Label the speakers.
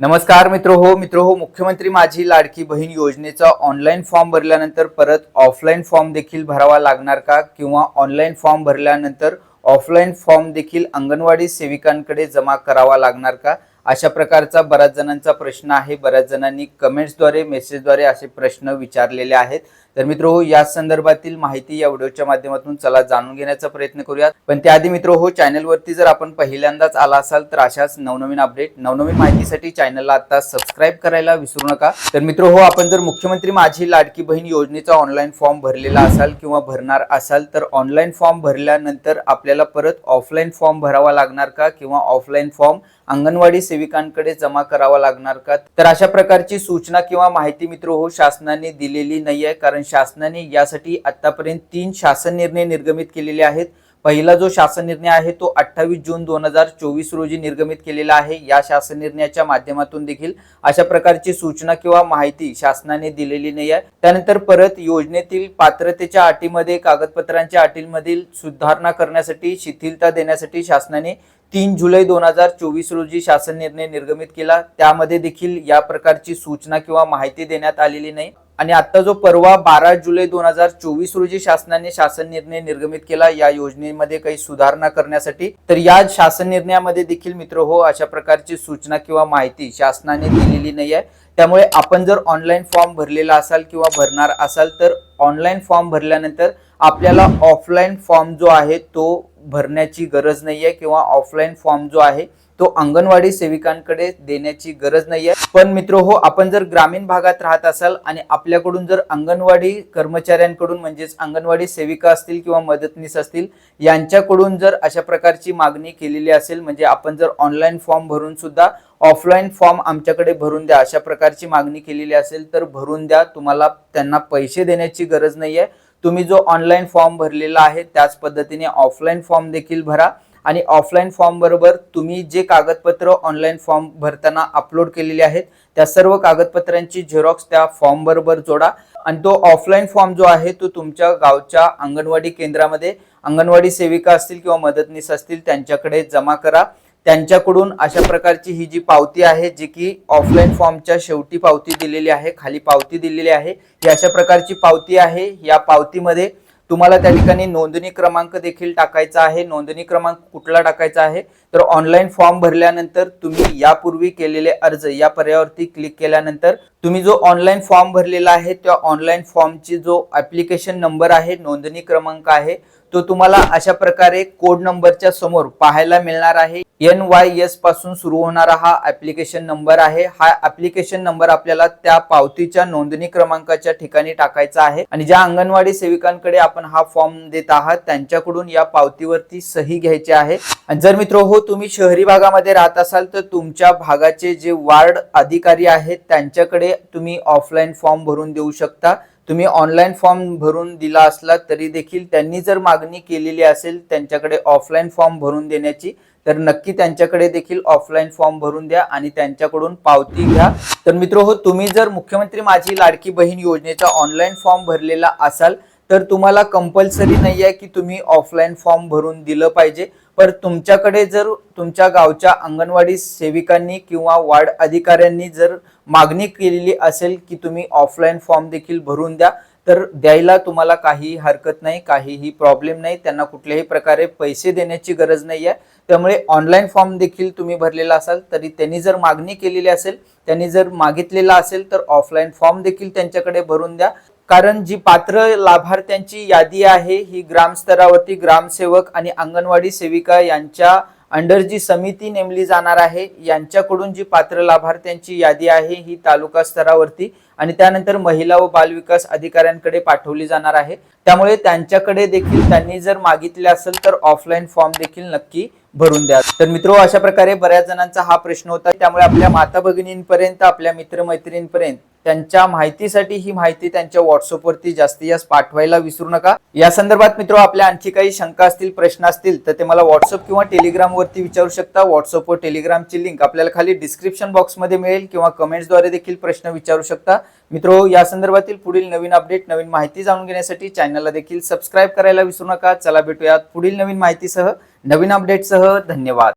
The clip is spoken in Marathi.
Speaker 1: नमस्कार मित्र हो मित्र हो मुख्यमंत्री माझी लाडकी बहीण योजनेचा ऑनलाईन फॉर्म भरल्यानंतर परत ऑफलाईन फॉर्म देखील भरावा लागणार का? किंवा ऑनलाईन फॉर्म भरल्यानंतर ऑफलाईन फॉर्म देखील अंगणवाडी सेविकांकडे जमा करावा लागणार का? अशा प्रकारचा बऱ्याच जणांचा प्रश्न आहे. बऱ्याच जणांनी कमेंट्सद्वारे मेसेजद्वारे असे प्रश्न विचारलेले आहेत. तर मित्र हो या संदर्भातील माहिती या व्हिडिओच्या माध्यमातून चला जाणून घेण्याचा प्रयत्न करूयात. पण त्याआधी मित्र हो चॅनलवरती जर आपण पहिल्यांदाच आला असाल तर अशाच नवनवीन अपडेट नवनवीन माहितीसाठी चॅनलला आता सबस्क्राईब करायला विसरू नका. तर मित्र हो आपण जर मुख्यमंत्री माझी लाडकी बहीण योजनेचा ऑनलाईन फॉर्म भरलेला असाल किंवा भरणार असाल तर ऑनलाईन फॉर्म भरल्यानंतर आपल्याला परत ऑफलाईन फॉर्म भरावा लागणार का? किंवा ऑफलाईन फॉर्म अंगणवाडी सेविकांकडे जमा करावा लागणार का? तर अशा प्रकारची सूचना किंवा माहिती मित्र हो शासनाने दिलेली नाही आहे. कारण शासनाने यासाठी आतापर्यंत तीन शासन निर्णय निर्गमित केलेले आहेत. पहिला जो शासन निर्णय आहे तो अठ्ठावीस जून दोन हजार चोवीस रोजी निर्गमित केलेला आहे. या शासन निर्णयाच्या माध्यमातून देखील अशा प्रकारची सूचना किंवा माहिती शासनाने दिलेली नाही आहे. त्यानंतर परत योजनेतील पात्रतेच्या अटीमध्ये कागदपत्रांच्या अटींमधील सुधारणा करण्यासाठी शिथिलता देण्यासाठी शासनाने तीन जुलै दोन हजार चोवीस रोजी शासन निर्णय निर्गमित केला. त्यामध्ये देखील या प्रकारची सूचना किंवा माहिती देण्यात आलेली नाही. आणि आता जो परवा बारा जुलै दोन हजार चोवीस रोजी शासनाने शासन निर्णय निर्गमित केला या योजनेमध्ये काही सुधारणा करण्यासाठी. तर या शासन निर्णयामध्ये देखील मित्र हो अशा प्रकारची सूचना किंवा माहिती शासनाने दिलेली नाही आहे. त्यामुळे आपण जर ऑनलाईन फॉर्म भरलेला असाल किंवा भरणार असाल तर ऑनलाईन फॉर्म भरल्यानंतर आपल्याला ऑफलाईन फॉर्म जो आहे तो भरण्याची गरज नाही आहे किंवा ऑफलाईन फॉर्म जो आहे तो अंगणवाडी सेविकांकडे देण्याची गरज नाही आहे पण मित्र हो आपण जर ग्रामीण भागात राहत असाल आणि आपल्याकडून जर अंगणवाडी कर्मचाऱ्यांकडून म्हणजेच अंगणवाडी सेविका असतील किंवा मदतनीस असतील यांच्याकडून जर अशा प्रकारची मागणी केलेली असेल म्हणजे आपण जर ऑनलाईन फॉर्म भरून सुद्धा ऑफलाईन फॉर्म आमच्याकडे भरून द्या अशा प्रकारची मागणी केलेली असेल तर भरून द्या तुम्हाला त्यांना पैसे देण्याची गरज नाही आहे तुम्ही जो ऑनलाईन फॉर्म भरलेला आहे त्याच पद्धतीने ऑफलाईन फॉर्म देखील भरा. आणि ऑफलाईन फॉर्म बरोबर तुम्ही जे कागदपत्र ऑनलाईन फॉर्म भरताना अपलोड केलेले आहेत त्या सर्व कागदपत्रांची झेरॉक्स त्या फॉर्म बरोबर जोडा. आणि तो ऑफलाईन फॉर्म जो आहे तो तुमच्या गावच्या अंगणवाडी केंद्रामध्ये अंगणवाडी सेविका असतील किंवा मदतनीस असतील त्यांच्याकडे जमा करा. त्यांच्याकडून अशा प्रकारची ही जी पावती आहे जी की ऑफलाईन फॉर्मच्या शेवटी पावती दिलेली आहे खाली पावती दिलेली आहे ही अशा प्रकारची पावती आहे. या पावतीमध्ये तुम्हाला त्या ठिकाणी नोंदणी क्रमांक देखील टाकायचा आहे. नोंदणी क्रमांक कुठला टाकायचा आहे? तर ऑनलाईन फॉर्म भरल्यानंतर तुम्ही यापूर्वी केलेले अर्ज या पर्यावरती क्लिक केल्यानंतर तुम्ही जो ऑनलाईन फॉर्म भरलेला आहे त्या ऑनलाईन फॉर्मची जो ऍप्लिकेशन नंबर आहे नोंदणी क्रमांक आहे तो तुम्हाला अशा प्रकारे कोड नंबरच्या समोर पाहायला मिळणार आहे. एन वाय एसपासून सुरू होणारा हा ऍप्लिकेशन नंबर आहे. हा ऍप्लिकेशन नंबर आपल्याला त्या पावतीच्या नोंदणी क्रमांकाच्या ठिकाणी टाकायचा आहे. आणि ज्या अंगणवाडी सेविकांकडे आपण हा फॉर्म देत आहात त्यांच्याकडून या पावतीवरती सही घ्यायची आहे. आणि जर मित्र हो तुम्ही शहरी भागामध्ये राहत असाल तर तुमच्या भागाचे जे वार्ड अधिकारी आहेत त्यांच्याकडे तुम्ही ऑफलाईन फॉर्म भरून देऊ शकता. तुम्ही ऑनलाईन फॉर्म भरून दिला असला तरी देखील त्यांनी जर मागणी केलेली असेल त्यांच्याकडे ऑफलाईन फॉर्म भरून देण्याची तर नक्की त्यांच्याकडे देखील ऑफलाईन फॉर्म भरून द्या आणि त्यांच्याकडून पावती घ्या. तर मित्र हो तुम्ही जर मुख्यमंत्री माझी लाडकी बहीण योजनेचा ऑनलाईन फॉर्म भरलेला असाल तर तुम्हाला कंपल्सरी नाही आहे की तुम्ही ऑफलाईन फॉर्म भरून दिलं पाहिजे. पर तुमच्याकडे जर तुमच्या गावच्या अंगणवाडी सेविकांनी किंवा वार्ड अधिकाऱ्यांनी जर मागणी केलेली असेल की तुम्ही ऑफलाईन फॉर्म देखील भरून द्या तर द्यायला तुम्हाला काही हरकत नाही काहीही प्रॉब्लेम नाही. त्यांना कुठल्याही प्रकारे पैसे देण्याची गरज नाही आहे. त्यामुळे ऑनलाईन फॉर्म देखील तुम्ही भरलेला असाल तरी त्यांनी जर मागणी केलेली असेल त्यांनी जर मागितलेला असेल तर ऑफलाईन फॉर्म देखील त्यांच्याकडे भरून द्या. कारण जी पात्र लाभार्थ्यांची यादी आहे ही ग्रामस्तरावरती ग्रामसेवक आणि अंगणवाडी सेविका यांच्या अंडर जी समिती नेमली जाणार आहे यांच्याकडून जी पात्र लाभार्थ्यांची यादी आहे ही तालुका स्तरावरती आणि त्यानंतर महिला व बालविकास अधिकाऱ्यांकडे पाठवली जाणार आहे. त्यामुळे त्यांच्याकडे देखील त्यांनी जर मागितले असेल तर ऑफलाईन फॉर्म देखील नक्की भरून द्या. तर मित्रो अशा प्रकारे बऱ्याच जणांचा हा प्रश्न होता. त्यामुळे आपल्या माता भगिनींपर्यंत आपल्या मित्रमैत्रिणींपर्यंत त्यांच्या माहितीसाठी ही माहिती त्यांच्या व्हॉट्सअपवरती जास्तीत जास्त पाठवायला विसरू नका. या संदर्भात मित्र आपल्या आणखी काही शंका असतील प्रश्न असतील तर ते मला व्हॉट्सअप किंवा टेलिग्राम वरती विचारू शकता. व्हॉट्सअप व टेलिग्रामची लिंक आपल्याला खाली डिस्क्रिप्शन बॉक्समध्ये मिळेल किंवा कमेंट्सद्वारे देखील प्रश्न विचारू शकता. मित्रो या संदर्भातील पुढील नवीन अपडेट नवीन माहिती जाणून घेण्यासाठी चॅनलला देखील सबस्क्राईब करायला विसरू नका. चला भेटूयात पुढील नवीन माहितीसह. नवीन अपडेटसह धन्यवाद.